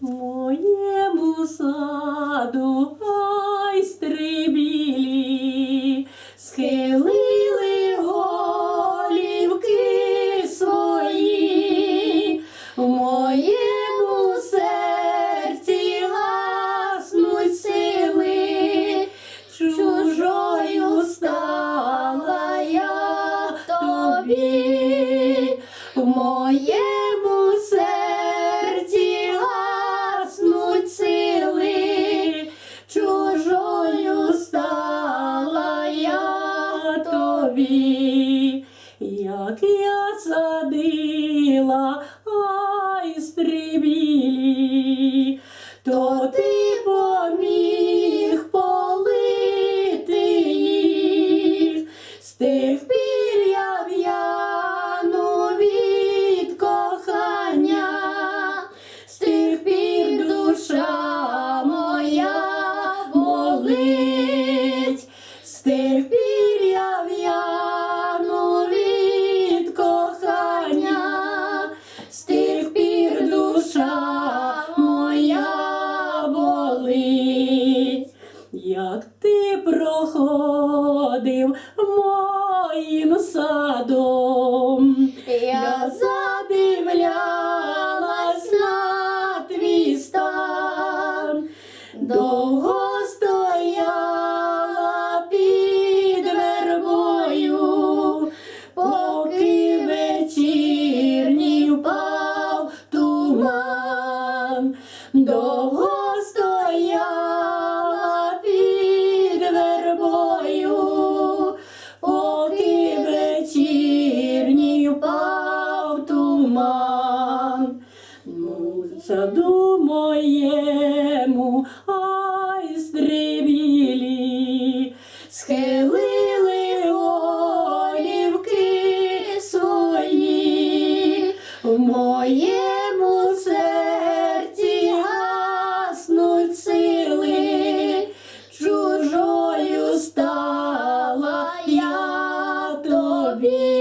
моєму саду айстри білі схилили голівки свої, в моєму серці гаснуть сили, чужою стала тобі, як я садила ай білі, то ти проходив моїм садом, я задивлялась на твій стан, довго стояла під вербою, поки вечірній впав туман, саду моєму, ай стрибілі, схилили голівки свої в моєму серці гаснуть сили, чужою стала я тобі.